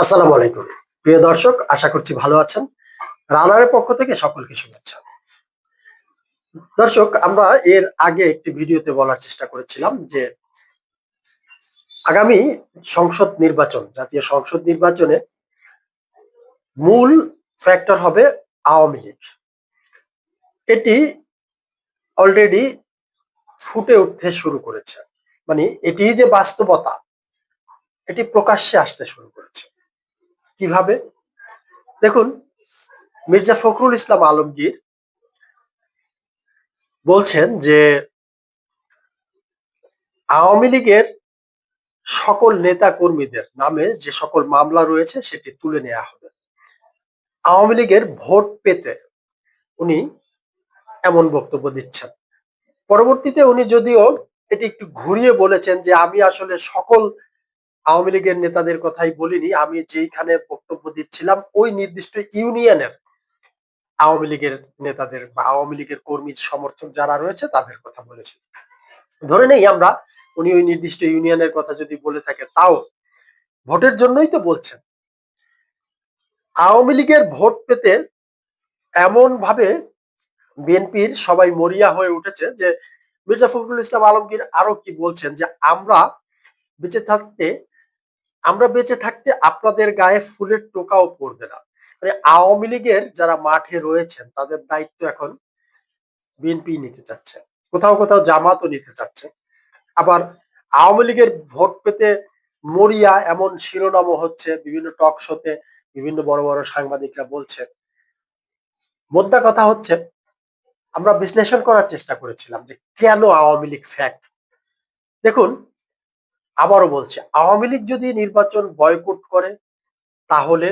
আসসালামু আলাইকুম। প্রিয় দর্শক, আশা করছি ভালো আছেন। রানারের পক্ষ থেকে সকলকে শুভেচ্ছা। দর্শক, আমরা এর আগে একটি ভিডিওতে বলার চেষ্টা করেছিলাম যে আগামী সংসদ নির্বাচন, জাতীয় সংসদ নির্বাচনে মূল ফ্যাক্টর হবে আওয়ামী লীগ। এটি অলরেডি ফুটে উঠতে শুরু করেছে। মানে এটি যে বাস্তবতা, এটি প্রকাশ্যে আসতে শুরু করেছে। কীভাবে? দেখুন, মির্জা ফখরুল ইসলাম আলমগীর বলছেন যে, আওয়ামী লীগের সকল নেতা কর্মীদের নামে যে সকল মামলা রয়েছে, সেটি তুলে নেওয়া হবে। আওয়ামী লীগের ভোট পেতে উনি এমন বক্তব্য দিচ্ছেন। পরবর্তীতে উনি যদিও এটি একটু ঘুরিয়ে বলেছেন যে, আমি আসলে সকল আওয়ামী লীগের নেতাদের কথাই বলিনি, আমি যেইখানে বক্তব্য দিচ্ছিলাম, ওই নির্দিষ্ট ইউনিয়নের আওয়ামী লীগের নেতাদের বা আওয়ামী লীগের কর্মী, সমর্থক যারা রয়েছে, তাদের কথা বলেছি। ধরে নেই আমরা, উনি ওই নির্দিষ্ট ইউনিয়নের কথা যদি বলে থাকে, তাও ভোটের জন্যই তো বলছেন। আওয়ামী লীগের ভোট পেতে এমন ভাবে বিএনপির সবাই মরিয়া হয়ে উঠেছে যে মির্জা ফখরুল ইসলাম আলমগীর আরও কি বলছেন যে, আমরা বেঁচে থাকতে আমরা বেঁচে থাকতে আপনাদের গায়ে ফুলের টোকাও পড়বে না। মানে আওয়ামী লীগের যারা মাঠে রয়েছেন, তাদের দায়িত্ব এখন বিএনপি নিতে চাচ্ছে। কোথাও কোথাও জামাতও নিতে চাচ্ছে। আবার আওয়ামী লীগের ভোট পেতে মরিয়া এমন শিরোনামও হচ্ছে, বিভিন্ন টক শোতে বিভিন্ন বড় বড় সাংবাদিকরা বলছে। মোদ্দা কথা হচ্ছে, আমরা বিশ্লেষণ করার চেষ্টা করেছিলাম যে কেন আওয়ামী লীগ ফ্যাক্ট দেখুন আবারও বলছে, আওয়ামী লীগ যদি নির্বাচন বয়কট করে, তাহলে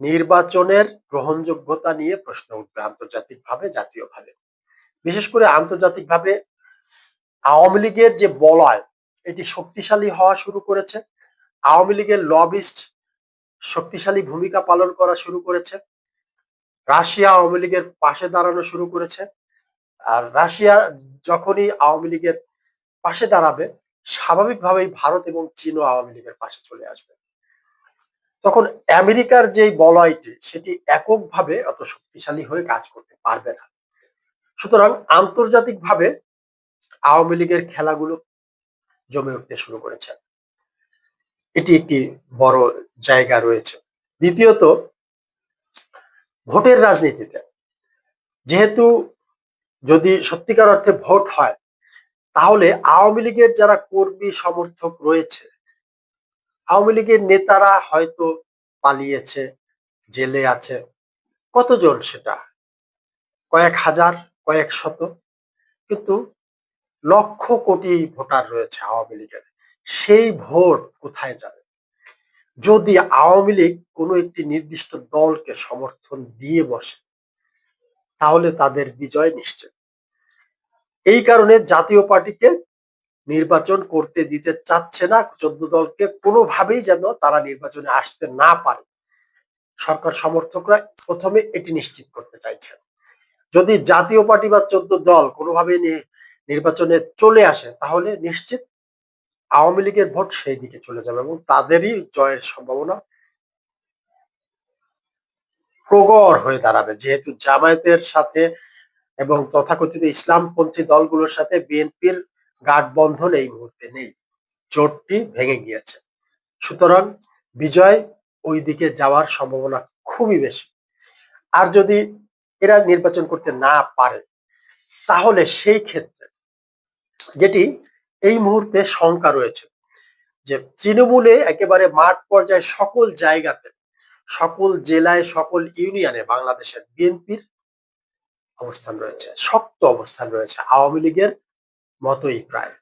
নির্বাচনের গ্রহণযোগ্যতা নিয়ে প্রশ্ন উঠবে আন্তর্জাতিকভাবে, জাতীয়ভাবে। বিশেষ করে আন্তর্জাতিকভাবে আওয়ামী লীগের যে বলয়, এটি শক্তিশালী হওয়া শুরু করেছে। আওয়ামী লীগের লবিস্ট শক্তিশালী ভূমিকা পালন করা শুরু করেছে। রাশিয়া আওয়ামী লীগের পাশে দাঁড়ানো শুরু করেছে। আর রাশিয়া যখনই আওয়ামী লীগের পাশে দাঁড়াবে স্বাভাবিকভাবেই ভারত এবং চীনও আওয়ামী লীগের পাশে চলে আসবে। তখন আমেরিকার যে বলয়টি, সেটি এককভাবে অত শক্তিশালী হয়ে কাজ করতে পারবে না। সুতরাং আন্তর্জাতিকভাবে আওয়ামী লীগের খেলাগুলো জমে উঠতে শুরু করেছে। এটি একটি বড় জায়গা রয়েছে। দ্বিতীয়ত, ভোটের রাজনীতিতে। যেহেতু যদি সত্যিকার অর্থে ভোট হয় তাহলে আওয়ামী লীগের যারা কর্মী সমর্থক রয়েছে, আওয়ামী লীগের নেতারা হয়তো পালিয়েছে, জেলে আছে। কতজন সেটা? কয়েক হাজার, কয়েক শত। কিন্তু লক্ষ কোটি ভোটার রয়েছে আওয়ামী লীগের। সেই ভোট কোথায় যাবে? যদি আওয়ামী লীগ কোনো একটি নির্দিষ্ট দলকে সমর্থন দিয়ে বসে, তাহলে তাদের বিজয় নিশ্চিত। এই কারণে জাতীয় পার্টিকে নির্বাচন করতে দিতে চাচ্ছে না, চোদ্দ দলকে কোনোভাবেই যেন তারা নির্বাচনে আসতে না পারে। সরকার সমর্থকরা প্রথমে এটি নিশ্চিত করতে চাইছেন। যদি জাতীয় পার্টি বা চোদ্দ দল কোনোভাবে নির্বাচনে চলে আসে, তাহলে নিশ্চিত আওয়ামী লীগের ভোট সেই দিকে চলে যাবে এবং তাদেরই জয়ের সম্ভাবনা প্রগড় হয়ে দাঁড়াবে। যেহেতু জামায়াতের সাথে এবং তথাকথিত ইসলামপন্থী দলগুলোর সাথে বিএনপির গাঠবন্ধন এই মুহূর্তে নেই। জোটটি ভেঙে গিয়েছে। সুতরাং বিজয় ওই দিকে যাওয়ার সম্ভাবনা খুবই বেশি। আর যদি এরা নির্বাচন করতে না পারে, তাহলে সেই ক্ষেত্রে যেটি এই মুহূর্তে শঙ্কা রয়েছে যে তৃণমূলে একেবারে মাঠ পর্যায়ে সকল জায়গাতে, সকল জেলায়, সকল ইউনিয়নে বাংলাদেশের বিএনপির অবস্থান রয়েছে, শক্ত অবস্থান রয়েছে আওয়ামী লীগের মতোই প্রায়।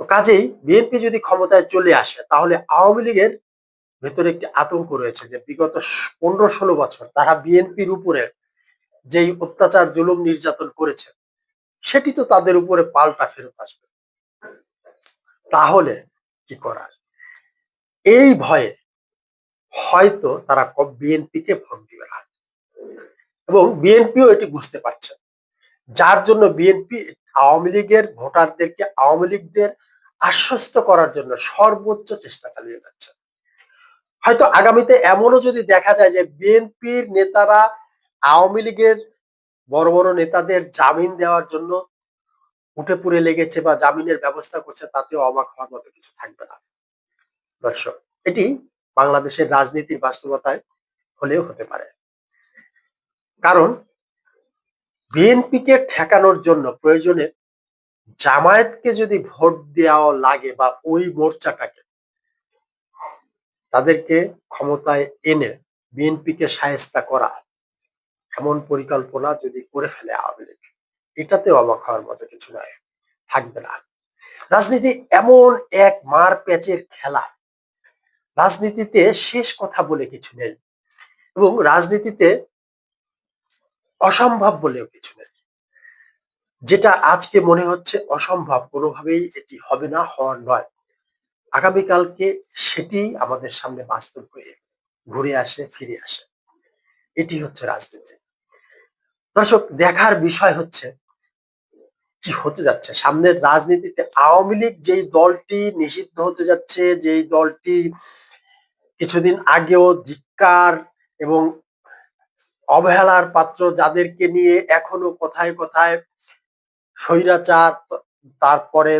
তো কাজেই বিএনপি যদি ক্ষমতায় চলে আসে, তাহলে আওয়ামী লীগের ভেতরে একটি আতঙ্ক রয়েছে যে বিগত পনেরো ষোলো বছর তারা বিএনপির উপরে যেই অত্যাচার, জুলুম নির্যাতন করেছে, সেটি তো তাদের উপরে পাল্টা ফেরত আসবে। তাহলে কি করার? এই ভয়ে হয়তো তারা বিএনপিকে ভোট দিবে না। এবং বিএনপিও এটি বুঝতে পারছে। যার জন্য বিএনপি আওয়ামী লীগের ভোটারদেরকে আওয়ামী লীগদের আশ্বস্ত করার জন্য সর্বোচ্চ চেষ্টা চালিয়ে যাচ্ছে। হয়তো আগামীতে এমনও যদি দেখা যায় যে বিএনপির নেতারা আওয়ামী লীগের বড় বড় নেতাদের জামিন দেওয়ার জন্য উঠে পুড়ে লেগেছে বা জামিনের ব্যবস্থা করছে, তাতেও অবাক হওয়ার মতো কিছু থাকবে না। দর্শক, এটি বাংলাদেশের রাজনীতির বাস্তবতায় হলেও হতে পারে। কারণ বিএনপিকে ঠেকানোর জন্য প্রয়োজনে জামায়াতকে যদি ভোট দেওয়া লাগে বা ওই মোর্চাটাকে, তাদেরকে ক্ষমতায় এনে বিএনপিকে সায়স্তা করা এমন পরিকল্পনা যদি করে ফেলে আওয়ামী লীগ, এটাতে অবাক হওয়ার মতো কিছু নয়, থাকবে না। রাজনীতি এমন এক মার প্যাচের খেলা। রাজনীতিতে শেষ কথা বলে কিছু নেই এবং রাজনীতিতে অসম্ভব বলেও কিছু নেই। যেটা আজকে মনে হচ্ছে অসম্ভব, কোনোভাবেই এটি হবে না, হওয়ার নয়। আগামীকালকে সেটি আমাদের সামনে বাস্তব হয়ে ঘুরে আসে, ফিরে আসে। এটি হচ্ছে রাজনীতি। দর্শক, দেখার বিষয় হচ্ছে কি হতে যাচ্ছে? সামনের রাজনীতিতে আওয়ামী লীগ যেই দলটি নিষিদ্ধ হতে যাচ্ছে, যেই দলটি কিছুদিন আগেও ধিক্কার এবং অবহেলার পাত্র যাদেরকে নিয়ে এখনও কোথায় কোথায় স্বৈরাচার, তারপরে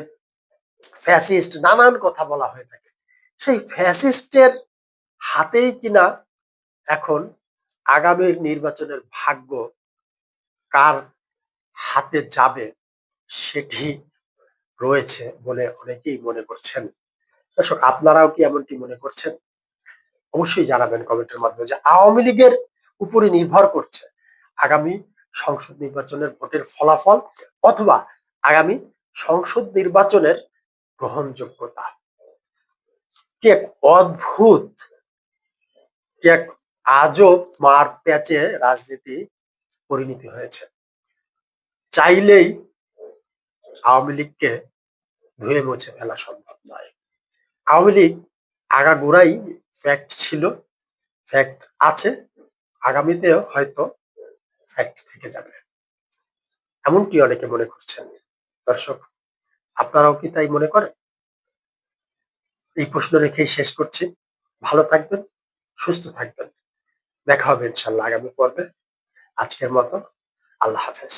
ফ্যাসিস্ট, নানান কথা বলা হয়ে থাকে। সেই ফ্যাসিস্টের হাতেই কিনা এখন আগামীর নির্বাচনের ভাগ্য কার হাতে যাবে সেটি রয়েছে বলে অনেকেই মনে করছেন। দর্শক, আপনারাও কি এমনটি মনে করছেন? অবশ্যই জানাবেন কমেন্টের মাধ্যমে যে আওয়ামী লীগের উপরে নির্ভর করছে আগামী সংসদ নির্বাচনের ভোটের ফলাফল অথবা আগামী সংসদ নির্বাচনের গ্রহণযোগ্যতা। কি এক অদ্ভুত, কি এক আজব মার প্যাচে রাজনীতি পরিণতি হয়েছে। চাইলেই আওয়ামী লীগকে ধুয়ে মুছে ফেলা সম্ভব নয়। আওয়ামী লীগ আগাগোড়াই ফ্যাক্ট ছিল ফ্যাক্ট আছে আগামীতেও হয়তো ফ্যাক্ট থেকে যাবে। এমনটি অনেকে মনে করছেন, দর্শক, আপনারাও কি তাই মনে করেন? এই প্রশ্ন রেখেই শেষ করছি। ভালো থাকবেন, সুস্থ থাকবেন। দেখা হবে ইনশাল্লাহ আগামী পর্বে। আজকের মতো আল্লাহ হাফেজ।